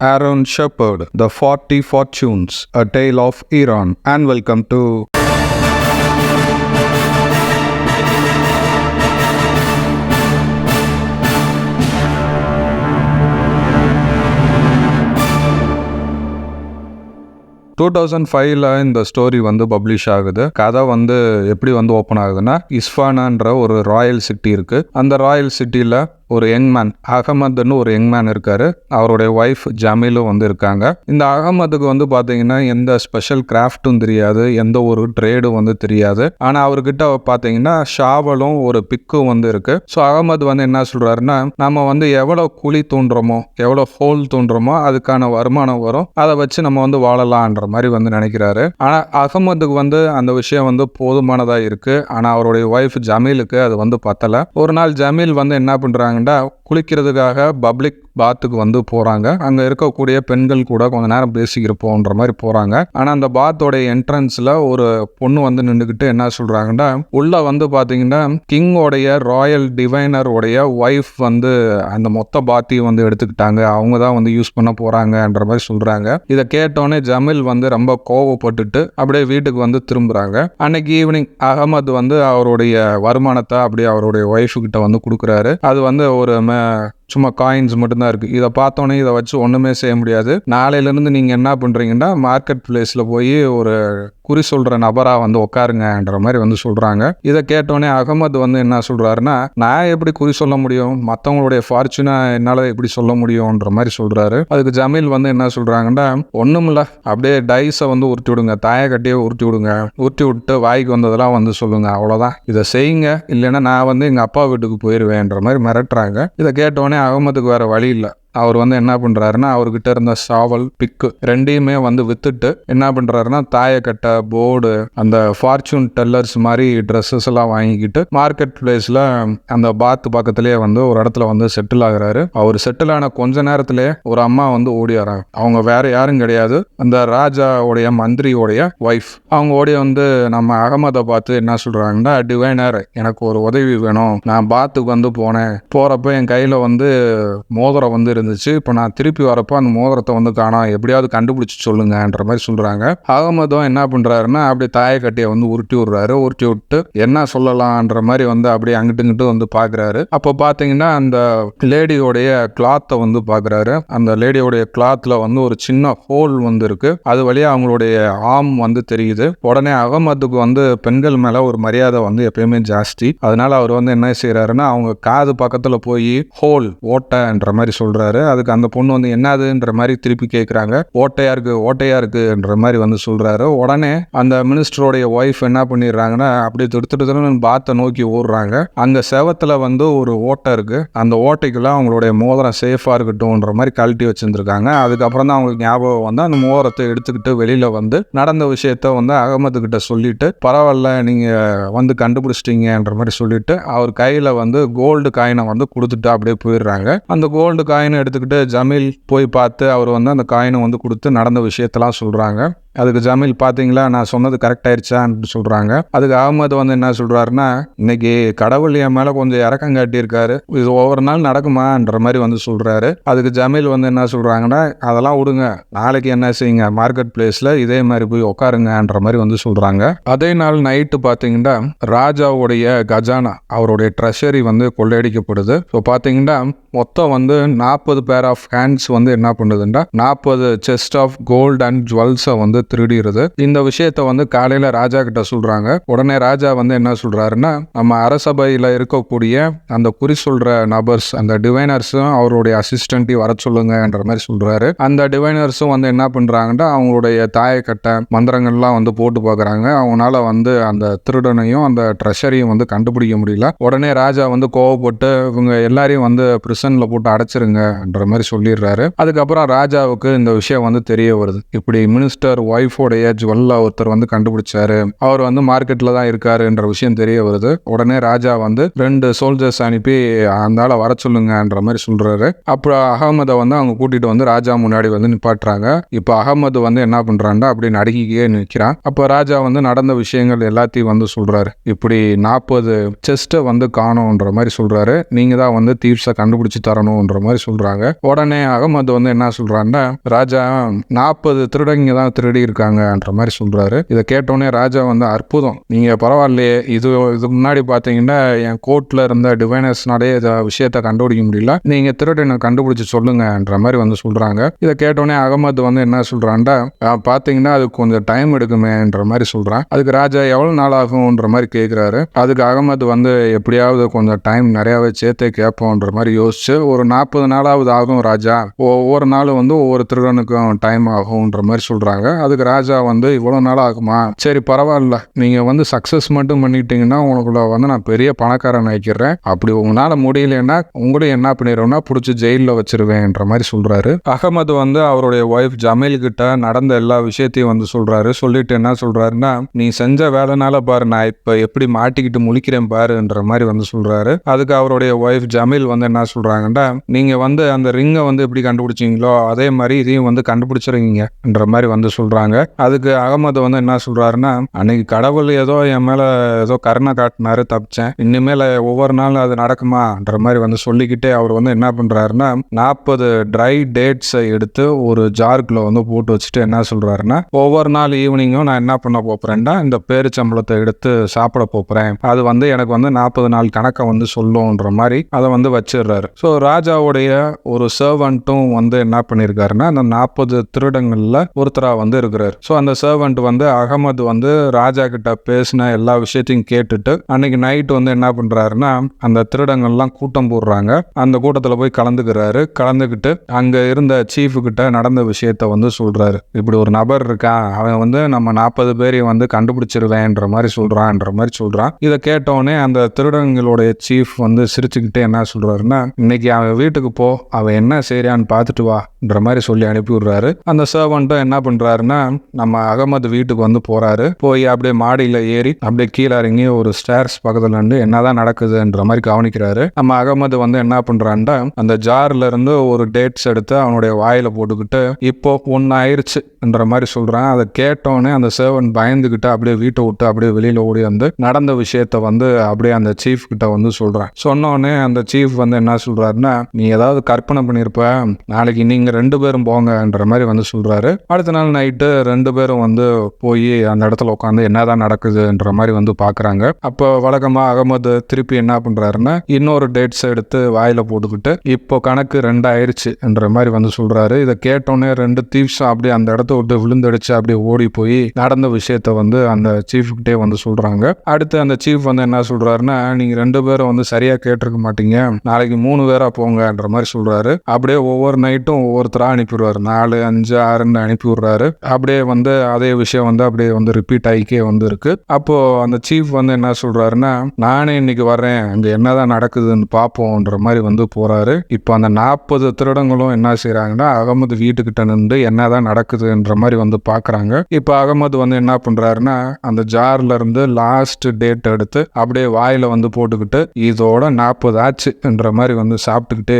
Aaron Shepard, The 40 Fortunes, A Tale of Iran, and welcome to two thousand ஃபைவ்ல இந்த story வந்து publish ஆகுது. கதை வந்து எப்படி வந்து ஓப்பன் ஆகுதுன்னா இஸ்ஃபானான்ற ஒரு ராயல் சிட்டி இருக்கு. அந்த ராயல் சிட்டியில் ஒரு யங் மேன் அகமதுன்னு ஒரு யங் மேன் இருக்காரு. அவருடைய ஒய்ஃப் ஜமீலும் வந்து இருக்காங்க. இந்த அகமதுக்கு வந்து பார்த்தீங்கன்னா எந்த ஸ்பெஷல் கிராஃப்ட்டும் தெரியாது எந்த ஒரு ட்ரேடும் வந்து தெரியாது. ஆனால் அவர்கிட்ட பார்த்தீங்கன்னா ஷாவலும் ஒரு பிக்கும் வந்து இருக்கு. ஸோ அகமது வந்து என்ன சொல்றாருன்னா நம்ம வந்து எவ்வளோ குழி தூண்டுறோமோ எவ்வளோ ஹோல் தூண்டுறோமோ அதுக்கான வருமானம் வரும். அதை வச்சு நம்ம வந்து வாழலான்ற மாதிரி வந்து நினைக்கிறாரு. ஆனால் அகமதுக்கு வந்து அந்த விஷயம் வந்து போதுமானதாக இருக்கு. ஆனால் அவருடைய ஒய்ஃப் ஜமீலுக்கு அது வந்து பத்தலை. ஒரு நாள் ஜமீல் வந்து என்ன பண்ணுறாங்க பண்ணுறாங்கன்னா குளிக்கிறதுக்காக பப்ளிக் பாத்துக்கு வந்து போகிறாங்க அங்கே இருக்கக்கூடிய பெண்கள் கூட கொஞ்ச நேரம் பேசிக்கிருப்போன்ற மாதிரி போகிறாங்க ஆனால் அந்த பாத்தோடைய என்ட்ரன்ஸில் ஒரு பொண்ணு வந்து நின்றுக்கிட்டு என்ன சொல்கிறாங்கன்னா உள்ளே வந்து பார்த்தீங்கன்னா கிங்கோடைய ராயல் டிவைனருடைய ஒய்ஃப் வந்து அந்த மொத்த பாத்தையும் வந்து எடுத்துக்கிட்டாங்க. அவங்க தான் வந்து யூஸ் பண்ண போகிறாங்கன்ற மாதிரி சொல்கிறாங்க இதை கேட்டோன்னே ஜமில் வந்து ரொம்ப கோவப்பட்டுட்டு அப்படியே வீட்டுக்கு வந்து திரும்புகிறாங்க அன்னைக்கு ஈவினிங் அகமது வந்து அவருடைய வருமானத்தை அப்படியே அவருடைய ஒய்ஃபு கிட்ட வந்து கொடுக்குறாரு. அது வந்து ஒரு ம- சும்மா காயின்ஸ் மட்டும்தான் இருக்குது இதை பார்த்தோன்னே இதை வச்சு ஒன்றுமே செய்ய முடியாது. நாளையிலேருந்து நீங்கள் என்ன பண்ணுறீங்கன்னா மார்க்கெட் பிளேஸில் போய் ஒரு குறி சொல்கிற நபராக வந்து உட்காருங்கன்ற மாதிரி வந்து சொல்கிறாங்க இதை கேட்டோன்னே அகமது வந்து என்ன சொல்கிறாருன்னா நான் எப்படி குறி சொல்ல முடியும்? மற்றவங்களுடைய ஃபார்ச்சுனை என்னால் எப்படி சொல்ல முடியும்ன்ற மாதிரி சொல்கிறாரு அதுக்கு ஜமீல் வந்து என்ன சொல்கிறாங்கன்னா ஒன்றுமில்ல அப்படியே டைஸை வந்து உருட்டி விடுங்க. தாயை கட்டியே உருட்டி விடுங்க. உருட்டி விட்டு வாய்க்கு வந்ததெல்லாம் வந்து சொல்லுங்கள் அவ்வளோதான் இதை செய்யுங்க. இல்லைன்னா நான் வந்து எங்கள் அப்பா வீட்டுக்கு போயிடுவேன்ற மாதிரி மிரட்டுறாங்க. இதை கேட்டோடனே அகமதுக்கு வேறு வழி இல்லை. அவர் வந்து என்ன பண்ணுறாருன்னா அவர்கிட்ட இருந்த சாவல் பிக்கு ரெண்டையுமே வந்து வித்துட்டு என்ன பண்ணுறாருன்னா தாயக்கட்டை போர்டு அந்த ஃபார்ச்சூன் டெல்லர்ஸ் மாதிரி ட்ரெஸ்ஸஸ் எல்லாம் வாங்கிக்கிட்டு மார்க்கெட் பிளேஸில் அந்த பாத் பக்கத்துலேயே வந்து ஒரு இடத்துல வந்து செட்டில் ஆகுறாரு. அவர் செட்டில் ஆன கொஞ்ச நேரத்திலே ஒரு அம்மா வந்து ஓடி வராங்க. அவங்க வேற யாரும் கிடையாது. அந்த ராஜாவுடைய மந்திரியோடைய ஒய்ஃப் அவங்க ஓடி வந்து நம்ம அகமதை பார்த்து என்ன சொல்கிறாங்கன்னா டிவைனர் எனக்கு ஒரு உதவி வேணும். நான் பாத்துக்கு வந்து போனேன். போகிறப்ப என் கையில் வந்து மோதிரம் வந்து இருந்துச்சு. இப்போ நான் திருப்பி வரப்போ அந்த மோதிரத்தை வந்து காணோம் எப்படியாவது கண்டுபிடிச்சி சொல்லுங்கன்ற மாதிரி சொல்கிறாங்க அகமதும் என்ன பண்ணுறாருன்னா அப்படியே தாயக்கட்டையை வந்து உருட்டி விடுறாரு. உருட்டி விட்டு என்ன சொல்லலான்ற மாதிரி வந்து அப்படியே அங்கிட்டு இங்கிட்டு வந்து பார்க்குறாரு அப்போ பார்த்தீங்கன்னா அந்த லேடியோடைய கிளாத்தை வந்து பார்க்குறாரு அந்த லேடியோடைய கிளாத்தில் வந்து ஒரு சின்ன ஹோல் வந்து இருக்கு. அது வழியாக அவங்களுடைய ஆம் வந்து தெரியுது. உடனே அகமதுக்கு வந்து பெண்கள் மேலே ஒரு மரியாதை வந்து எப்பயுமே ஜாஸ்தி. அதனால அவர் வந்து என்ன செய்கிறாருன்னா அவங்க காது பக்கத்தில் போய் ஹோல் ஓட்டைன்ற மாதிரி சொல்கிறாரு அதுக்கு அந்த பொண்ணு வந்து என்னதுன்ற மாதிரி திருப்பி கேட்குறாங்க ஓட்டையா இருக்கு ஓட்டையா இருக்குன்ற மாதிரி வந்து சொல்கிறாரு உடனே அந்த மினிஸ்டருடைய ஒய்ஃப் என்ன பண்ணிடுறாங்கன்னா அப்படியே திரு பாத்தை நோக்கி ஓடுறாங்க. அங்கே செவத்தில் வந்து ஒரு ஓட்டை இருக்கு. அந்த ஓட்டைக்குள்ள அவங்களுடைய மோதிரம் சேஃபாக இருக்கட்டும்ன்ற மாதிரி கழட்டி வச்சிருந்துருக்காங்க. அதுக்கப்புறம் தான் அவங்களுக்கு ஞாபகம் வந்து அந்த மோதிரத்தை எடுத்துக்கிட்டு வெளியில் வந்து நடந்த விஷயத்த வந்து அகமது கிட்ட சொல்லிட்டு பரவாயில்ல நீங்கள் வந்து கண்டுபிடிச்சிட்டீங்கன்ற மாதிரி சொல்லிட்டு அவர் கையில் வந்து கோல்டு காயினை வந்து கொடுத்துட்டு அப்படியே போயிடுறாங்க. அந்த கோல்டு காயின் எடுத்துக்கிட்டு ஜமீல் போய் பார்த்து அவர் வந்து அந்த காயினை வந்து கொடுத்து நடந்த விஷயத்தெல்லாம் சொல்கிறாங்க அதுக்கு ஜமீல் பார்த்தீங்களா நான் சொன்னது கரெக்ட் ஆயிடுச்சான்னு சொல்கிறாங்க அதுக்கு அகமது வந்து என்ன சொல்கிறாருன்னா இன்னைக்கு கடவுள் என் மேலே கொஞ்சம் இறக்கம் காட்டியிருக்காரு. இது ஒவ்வொரு நாள் நடக்குமான்ற மாதிரி வந்து சொல்கிறாரு அதுக்கு ஜமீல் வந்து என்ன சொல்கிறாங்கன்னா அதெல்லாம் விடுங்க. நாளைக்கு என்ன செய்யுங்க? மார்க்கெட் பிளேஸில் இதே மாதிரி போய் உட்காருங்கன்ற மாதிரி வந்து சொல்கிறாங்க அதே நாள் நைட்டு பார்த்தீங்கன்னா ராஜாவுடைய கஜானா அவருடைய ட்ரெஷரி வந்து கொள்ளையடிக்கப்படுது. ஸோ பார்த்தீங்கன்னா மொத்தம் வந்து நாற்பது பேர் ஆஃப் ஹேண்ட்ஸ் வந்து என்ன பண்ணுதுன்னா நாற்பது செஸ்ட் ஆஃப் கோல்ட் அண்ட் ஜுவல்ஸை வந்து திருடிடுது இந்த விஷயத்த வந்து காலையில் ராஜா கிட்ட சொல்கிறாங்க உடனே ராஜா வந்து என்ன சொல்கிறாருன்னா நம்ம அரசபையில் இருக்கக்கூடிய அந்த குறி சொல்கிற நபர்ஸ் அந்த டிவைனர்ஸும் அவருடைய அசிஸ்டண்ட்டையும் வர சொல்லுங்கன்ற மாதிரி சொல்கிறாரு அந்த டிவைனர்ஸும் வந்து என்ன பண்ணுறாங்கன்னா அவங்களுடைய தாயக்கட்டை மந்திரங்கள்லாம் வந்து போட்டு பார்க்குறாங்க அவங்களால வந்து அந்த திருடனையும் அந்த ட்ரெஷரையும் வந்து கண்டுபிடிக்க முடியல. உடனே ராஜா வந்து கோவப்பட்டு இவங்க எல்லாரையும் வந்து பிரிசனில் போட்டு அடைச்சிருங்க அடைச்சிருங்கன்ற மாதிரி சொல்லிடுறாரு. அதுக்கப்புறம் ராஜாவுக்கு இந்த விஷயம் வந்து தெரிய வருது. இப்படி மினிஸ்டர் ஒய்ஃபோடைய ஜுவல்லா ஒருத்தர் வந்து கண்டுபிடிச்சாரு. அவர் வந்து மார்க்கெட்டில் தான் இருக்காருன்ற விஷயம் தெரிய வருது. உடனே ராஜா வந்து ரெண்டு சோல்ஜர்ஸ் அனுப்பி அந்த ஆளை வர சொல்லுங்கன்ற மாதிரி சொல்றாரு. அப்புறம் அகமதை வந்து அவங்க கூட்டிட்டு வந்து ராஜா முன்னாடி வந்து நிப்பாட்டுறாங்க. இப்போ அகமது வந்து என்ன பண்றான்னா அப்படி நடுக்கிக்கே நிற்கிறான் அப்போ ராஜா வந்து நடந்த விஷயங்கள் எல்லாத்தையும் வந்து சொல்றாரு. இப்படி நாற்பது செஸ்ட்டை வந்து காணோன்ற மாதிரி சொல்றாரு. நீங்க தான் வந்து தீப்ஸை கண்டுபிடிச்சு தரணும்ன்ற மாதிரி சொல்றாரு. சொல்றாங்க. உடனே அகமது வந்து என்ன சொல்றாருன்னா ராஜா நாற்பது திருடங்க தான் திருடி இருக்காங்கன்ற மாதிரி சொல்றாரு. இதை கேட்டோடனே ராஜா வந்து அற்புதம். நீங்க பரவாயில்லையே இது இதுக்கு முன்னாடி பாத்தீங்கன்னா என் கோர்ட்ல இருந்த டிவைனர்ஸ்னாலே இதை விஷயத்த கண்டுபிடிக்க முடியல. நீங்க திருடனை கண்டுபிடிச்சு சொல்லுங்கன்ற மாதிரி வந்து சொல்றாங்க. இதை கேட்டோடனே அகமது வந்து என்ன சொல்றான்டா பார்த்தீங்கன்னா பாத்தீங்கன்னா அதுக்கு கொஞ்சம் டைம் எடுக்குமேன்ற மாதிரி சொல்றான். அதுக்கு ராஜா எவ்வளவு நாள் ஆகும்ன்ற மாதிரி கேட்குறாரு அதுக்கு அகமது வந்து எப்படியாவது கொஞ்சம் டைம் நிறையாவே சேர்த்தே கேட்போன்ற மாதிரி யோசிச்சு ஒரு நாற்பது ஏழாவது ஆகும் ராஜா ஒவ்வொரு நாளும் வந்து ஒவ்வொரு திருடனுக்கும் டைம் ஆகும்ன்ற மாதிரி சொல்றாங்க. அதுக்கு ராஜா வந்து இவ்வளோ நாள் ஆகுமா? சரி பரவாயில்ல. நீங்க வந்து சக்ஸஸ் மட்டும் பண்ணிட்டீங்கன்னா உங்களுக்குள்ள வந்து நான் பெரிய பணக்காரன் ஆக்கிடுறேன் அப்படி உங்களால முடியலன்னா உங்களையும் என்ன பண்ணிடுவோம்னா பிடிச்சி ஜெயிலில் வச்சிருவேன்ற மாதிரி சொல்றாரு. அகமது வந்து அவருடைய ஒய்ஃப் ஜமீல் கிட்ட நடந்த எல்லா விஷயத்தையும் வந்து சொல்றாரு. சொல்லிட்டு என்ன சொல்றாருன்னா நீ செஞ்ச வேலைனால பாரு நான் இப்ப எப்படி மாட்டிக்கிட்டு முழிக்கிறேன் பாருன்ற மாதிரி வந்து சொல்றாரு. அதுக்கு அவருடைய ஒய்ஃப் ஜமீல் வந்து என்ன சொல்றாங்கன்னா நீங்க வந்து அந்த ரிங்கை வந்து எப்படி கண்டுபிடிச்சீங்களோ அதே மாதிரி இதையும் வந்து கண்டுபிடிச்சிருக்கீங்கன்ற மாதிரி வந்து சொல்கிறாங்க அதுக்கு அகமது வந்து என்ன சொல்கிறாருன்னா அன்னைக்கு கடவுள் ஏதோ என் மேலே ஏதோ கருணை காட்டினாரு தப்பிச்சேன். இனிமேல் ஒவ்வொரு நாளும் அது நடக்குமான்ற மாதிரி வந்து சொல்லிக்கிட்டே அவர் வந்து என்ன பண்ணுறாருன்னா நாற்பது ட்ரை டேட்ஸை எடுத்து ஒரு ஜார்க்கில் வந்து போட்டு வச்சுட்டு என்ன சொல்கிறாருன்னா ஒவ்வொரு நாள் ஈவினிங்கும் நான் என்ன பண்ண போகிறேன்னா இந்த பேரிச்சம்பளத்தை எடுத்து சாப்பிட போகிறேன் அது வந்து எனக்கு வந்து நாற்பது நாள் கணக்கை வந்து சொல்லுன்ற மாதிரி அதை வந்து வச்சிடுறாரு. ஸோ ராஜாவுடைய ஒரு சர்வெண்ட்டும் வந்து என்ன பண்ணியிருக்காருன்னா அந்த நாற்பது திருடங்களில் ஒருத்தராக வந்து இருக்கிறார். ஸோ அந்த சர்வெண்ட் வந்து அகமது வந்து ராஜா கிட்ட பேசின எல்லா விஷயத்தையும் கேட்டுட்டு அன்னைக்கு நைட் வந்து என்ன பண்ணுறாருன்னா அந்த திருடங்கள்லாம் கூட்டம் போடுறாங்க. அந்த கூட்டத்தில் போய் கலந்துக்கிறாரு. கலந்துக்கிட்டு அங்கே இருந்த சீஃப் கிட்ட நடந்த விஷயத்த வந்து சொல்கிறாரு இப்படி ஒரு நபர் இருக்கான். அவன் வந்து நம்ம நாற்பது பேரையும் வந்து கண்டுபிடிச்சிருவேன்ற மாதிரி சொல்கிறான்ற மாதிரி சொல்கிறான் இதை கேட்டோடனே அந்த திருடங்களுடைய சீஃப் வந்து சிரிச்சுக்கிட்டே என்ன சொல்கிறாருன்னா இன்னைக்கு அவன் வீட்டுக்கு போ. அவள் என்ன செய்கிறான்னு பார்த்துட்டு வான்ற மாதிரி சொல்லி அனுப்பி விடுறாரு. அந்த சர்வன்ட்டும் என்ன பண்ணுறாருன்னா நம்ம அகமது வீட்டுக்கு வந்து போகிறாரு போய் அப்படியே மாடியில் ஏறி அப்படியே கீழே இறங்கி ஒரு ஸ்டேர்ஸ் பக்கத்தில் இருந்து என்னதான் நடக்குதுன்ற மாதிரி கவனிக்கிறாரு. நம்ம அகமது வந்து என்ன பண்ணுறான்டா அந்த ஜார்ல இருந்து ஒரு டேட்ஸ் எடுத்து அவனுடைய வாயில போட்டுக்கிட்டு இப்போ ஒன்று ஆயிடுச்சுன்ற மாதிரி சொல்கிறான் அதை கேட்டோன்னே அந்த சர்வன் பயந்துக்கிட்டு அப்படியே வீட்டை விட்டு அப்படியே வெளியில் ஓடி வந்து நடந்த விஷயத்த வந்து அப்படியே அந்த சீஃப் கிட்ட வந்து சொல்கிறான் சொன்னோடனே அந்த சீஃப் வந்து என்ன சொல்கிறாருன்னா நீ ஏதாவது கற்பனை பண்ணியிருப்பேன் நாளைக்கு நீங்கள் ரெண்டு பேரும் போங்கன்ற மாதிரி வந்து சொல்கிறாரு அடுத்த நாள் நைட்டு ரெண்டு பேரும் வந்து போய் அந்த இடத்துல உட்காந்து என்னதான் நடக்குதுன்ற மாதிரி வந்து பார்க்குறாங்க அப்போ வழக்கமாக அகமது திருப்பி என்ன பண்ணுறாருன்னா இன்னொரு டேட்ஸ் எடுத்து வாயில் போட்டுக்கிட்டு இப்போ கணக்கு ரெண்டாயிருச்சுன்ற மாதிரி வந்து சொல்கிறாரு இதை கேட்டோன்னே ரெண்டு தீவ்ஸும் அப்படியே அந்த இடத்த விட்டு விழுந்தடிச்சு அப்படியே ஓடி போய் நடந்த விஷயத்த வந்து அந்த சீஃப்கிட்டே வந்து சொல்கிறாங்க அடுத்து அந்த சீஃப் வந்து என்ன சொல்கிறாருன்னா நீங்கள் ரெண்டு பேரும் வந்து சரியாக கேட்டிருக்க மாட்டீங்க. நாளைக்கு மூணு பேராக போங்கன்ற மாதிரி சொல்றாரு. அப்படியே ஒவ்வொரு நைட்டும் ஒவ்வொருத்தரா அனுப்பிடுவாரு நாலு அஞ்சு ஆறுன்னு அனுப்பி விடுறாரு அப்படியே வந்து அதே விஷயம் வந்து அப்படியே வந்து ரிப்பீட் ஆகிக்கே வந்து இருக்கு அப்போ அந்த சீஃப் வந்து என்ன சொல்றாருன்னா நானே இன்னைக்கு வர்றேன். அங்கே என்னதான் நடக்குதுன்னு பார்ப்போம்ன்ற மாதிரி வந்து போறாரு. இப்போ அந்த நாற்பது திருடங்களும் என்ன செய்கிறாங்கன்னா அகமது வீட்டுக்கிட்ட நின்று என்னதான் நடக்குதுன்ற மாதிரி வந்து பாக்குறாங்க. இப்போ அகமது வந்து என்ன பண்றாருன்னா அந்த ஜார்ல இருந்து லாஸ்ட் டேட் எடுத்து அப்படியே வாயில வந்து போட்டுக்கிட்டு இதோட நாற்பது ஆச்சுன்ற மாதிரி வந்து சாப்பிட்டுக்கிட்டே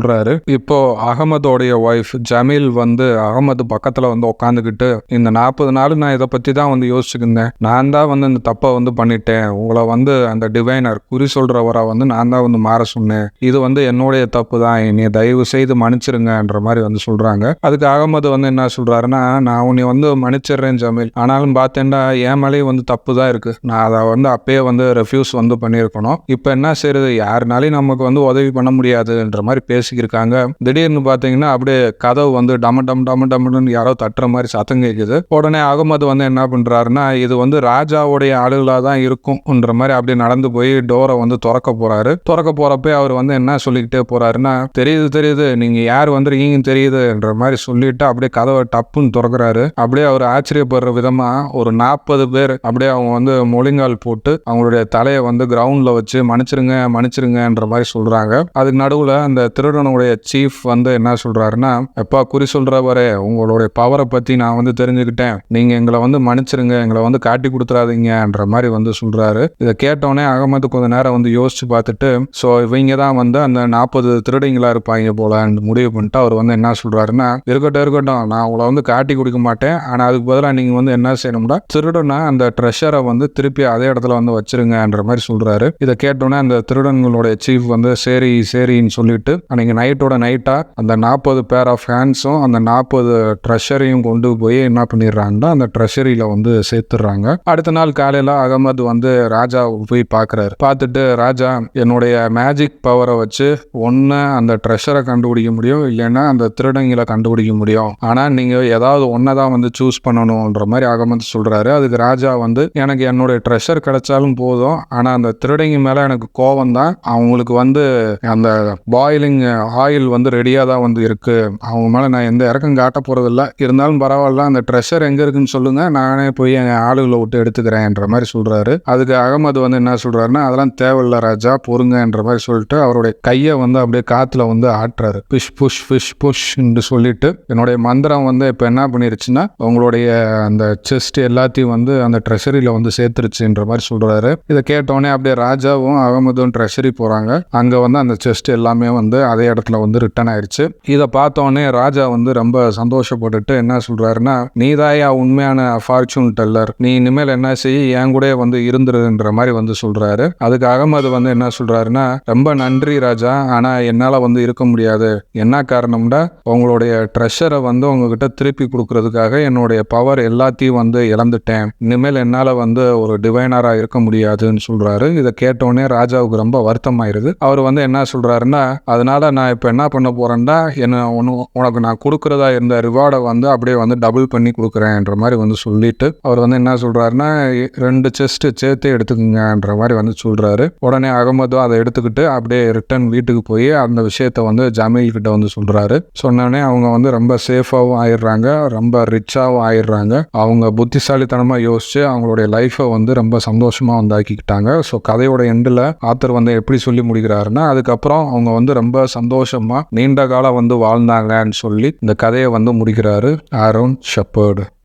சொல்கிறாரு இப்போ அகமதோடைய ஒய்ஃப் ஜமீல் வந்து அகமது பக்கத்தில் வந்து உட்காந்துக்கிட்டு இந்த நாற்பது நாள் நான் இதை பற்றி தான் வந்து யோசிச்சுக்கிருந்தேன். நான் தான் வந்து இந்த தப்பை வந்து பண்ணிட்டேன். உங்களை வந்து அந்த டிவைனர் குறி சொல்கிறவரை வந்து நான் தான் வந்து மாற சொன்னேன். இது வந்து என்னுடைய தப்பு தான். நீ தயவு செய்து மன்னிச்சிருங்கன்ற மாதிரி வந்து சொல்கிறாங்க அதுக்கு அகமது வந்து என்ன சொல்கிறாருன்னா நான் உன்னை வந்து மன்னிச்சிடுறேன் ஜமீல். ஆனாலும் பார்த்தேன்டா என் மேலேயும் வந்து தப்பு தான் இருக்குது நான் அதை வந்து அப்பயே வந்து ரெஃப்யூஸ் வந்து பண்ணியிருக்கணும். இப்போ என்ன செய்யறது யாருனாலையும் நமக்கு வந்து உதவி பண்ண முடியாதுன்ற மாதிரி பேசிக்கிருக்காங்க. திடீர்னு பார்த்தீங்கன்னா அப்படியே கதவு வந்து டம டம் டம டம்னு யாரோ தட்டுற மாதிரி சத்தம் கேட்குது உடனே அகமது வந்து என்ன பண்ணுறாருன்னா இது வந்து ராஜாவுடைய ஆளுகளாக தான் இருக்கும்ன்ற மாதிரி அப்படியே நடந்து போய் டோரை வந்து திறக்க போகிறாரு திறக்க போகிறப்ப அவர் வந்து என்ன சொல்லிக்கிட்டே போகிறாருன்னா தெரியுது தெரியுது நீங்கள் யார் வந்துருக்கீங்கன்னு தெரியுதுன்ற மாதிரி சொல்லிட்டு அப்படியே கதவை டப்புன்னு திறக்கிறாரு. அப்படியே அவர் ஆச்சரியப்படுற விதமாக ஒரு நாற்பது பேர் அப்படியே அவங்க வந்து மொழிங்கால் போட்டு அவங்களுடைய தலையை வந்து கிரவுண்டில் வச்சு மன்னிச்சிருங்க மன்னிச்சிருங்கன்ற மாதிரி சொல்கிறாங்க அதுக்கு நடுவில் அந்த திருடனுடைய சீஃப் வந்து என்ன சொல்றாருன்னா எப்பா குறி சொல்றவரே உங்களுடைய பவரை பற்றி நான் வந்து தெரிஞ்சுக்கிட்டேன். நீங்கள் எங்களை வந்து மன்னிச்சிருங்க எங்களை வந்து காட்டி கொடுத்துறாதீங்கன்ற மாதிரி வந்து சொல்கிறாரு இதை கேட்டோடனே அகமது கொஞ்ச நேரம் வந்து யோசிச்சு பார்த்துட்டு ஸோ இவங்க தான் வந்து அந்த நாற்பது திருடிங்களா இருப்பாங்க போல. முடிவு பண்ணிட்டு அவர் வந்து என்ன சொல்கிறாருன்னா இருக்கட்டும் இருக்கட்டும் நான் உங்களை வந்து காட்டி கொடுக்க மாட்டேன். ஆனால் அதுக்கு பதிலாக நீங்கள் வந்து என்ன செய்யணும்னா திருடனா அந்த ட்ரெஷரை வந்து திருப்பி அதே இடத்துல வந்து வச்சிருங்கன்ற மாதிரி சொல்கிறாரு இதை கேட்டோன்னே அந்த திருடன்களுடைய சீஃப் வந்து சரி சரின்னு சொல்லிட்டு அன்னைக்கு அன்னைக்கு நைட்டோட நைட்டாக அந்த நாற்பது பேர் ஆஃப் ஹேண்ட்ஸும் அந்த நாற்பது ட்ரெஷரையும் கொண்டு போய் என்ன பண்ணிடுறாங்கன்னா அந்த ட்ரெஷரியில் வந்து சேர்த்துடுறாங்க. அடுத்த நாள் காலையில் அகமது வந்து ராஜா போய் பார்க்குறாரு. பார்த்துட்டு ராஜா என்னுடைய மேஜிக் பவரை வச்சு ஒன்று அந்த ட்ரெஷரை கண்டுபிடிக்க முடியும் இல்லைன்னா அந்த திருடங்களை கண்டுபிடிக்க முடியும். ஆனால் நீங்கள் ஏதாவது ஒன்றை தான் வந்து சூஸ் பண்ணணுன்ற மாதிரி அகமது சொல்கிறாரு அதுக்கு ராஜா வந்து எனக்கு என்னுடைய ட்ரெஷர் கிடைச்சாலும் போதும். ஆனால் அந்த திருடங்க மேலே எனக்கு கோவம் தான் அவங்களுக்கு வந்து அந்த பாயிலிங் ஆயில் வந்து ரெடியாக தான் வந்து இருக்குது அவங்க மேலே நான் எந்த இறக்கம் காட்ட போகிறதில்ல இருந்தாலும் பரவாயில்ல அந்த ட்ரெஷர் எங்கே இருக்குன்னு சொல்லுங்கள் நானே போய் என் ஆளுகளை விட்டு எடுத்துக்கிறேன்ற மாதிரி சொல்கிறாரு அதுக்கு அகமது வந்து என்ன சொல்கிறாருன்னா அதெல்லாம் தேவையில்ல ராஜா பொறுங்கன்ற மாதிரி சொல்லிட்டு அவருடைய கையை வந்து அப்படியே காற்றுல வந்து ஆட்டுறாரு. பிஷ் புஷ் ஃபிஷ் புஷ் என்று சொல்லிட்டு என்னுடைய மந்திரம் வந்து இப்போ என்ன பண்ணிருச்சுன்னா உங்களுடைய அந்த செஸ்ட் எல்லாத்தையும் வந்து அந்த ட்ரெஷரியில் வந்து சேர்த்துருச்சுன்ற மாதிரி சொல்கிறாரு இதை கேட்டோடனே அப்படியே ராஜாவும் அகமதும் ட்ரெஷரி போகிறாங்க அங்கே வந்து அந்த செஸ்ட் எல்லாமே வந்து அதே இடத்துல வந்து ரிட்டர்ன் ஆயிடுச்சு இதை பார்த்தோன்னே ராஜா வந்து ரொம்ப சந்தோஷப்பட்டுட்டு என்ன சொல்கிறாருன்னா நீதாயா உண்மையான ஃபார்ச்சூன் டெல்லர் நீ இனிமேல் என்ன செய்ய என் கூட வந்து இருந்துருன்ற மாதிரி வந்து சொல்கிறாரு அதுக்கு அகமது வந்து என்ன சொல்கிறாருன்னா ரொம்ப நன்றி ராஜா. ஆனால் என்னால் வந்து இருக்க முடியாது. என்ன காரணம்னா உங்களுடைய ட்ரெஷரை வந்து உங்ககிட்ட திருப்பி கொடுக்கறதுக்காக என்னுடைய பவர் எல்லாத்தையும் வந்து இழந்துட்டேன். இனிமேல் என்னால் வந்து ஒரு டிவைனராக இருக்க முடியாதுன்னு சொல்கிறாரு இதை கேட்டோடனே ராஜாவுக்கு ரொம்ப வருத்தமாயிருது. அவர் வந்து என்ன சொல்கிறாருன்னா அதனால நான் இப்போ என்ன பண்ண போகிறேன்னா என்ன ஒன்று உனக்கு நான் கொடுக்குறதா இருந்த ரிவார்டை வந்து அப்படியே வந்து டபுள் பண்ணி கொடுக்குறேன்ற மாதிரி வந்து சொல்லிட்டு அவர் வந்து என்ன சொல்கிறாருன்னா ரெண்டு செஸ்ட்டு சேர்த்து எடுத்துக்கங்கன்ற மாதிரி வந்து சொல்கிறாரு உடனே அகமதும் அதை எடுத்துக்கிட்டு அப்படியே ரிட்டர்ன் வீட்டுக்கு போய் அந்த விஷயத்த வந்து ஜமீல் கிட்ட வந்து சொல்கிறாரு சொன்னோடனே அவங்க வந்து ரொம்ப சேஃபாகவும் ஆயிடுறாங்க ரொம்ப ரிச்சாகவும் ஆயிடுறாங்க. அவங்க புத்திசாலித்தனமாக யோசிச்சு அவங்களுடைய லைஃப்பை வந்து ரொம்ப சந்தோஷமாக வந்து ஆக்கிக்கிட்டாங்க. ஸோ கதையோட எண்டில் ஆத்தர் வந்து எப்படி சொல்லி முடிக்கிறாருன்னா அதுக்கப்புறம் அவங்க வந்து ரொம்ப சந்தோஷமாக நீண்ட காலம் வந்து வாழ்ந்தாங்கன்னு சொல்லி இந்த கதையை வந்து முடிக்கிறாரு ஆரோன் ஷப்பர்டு.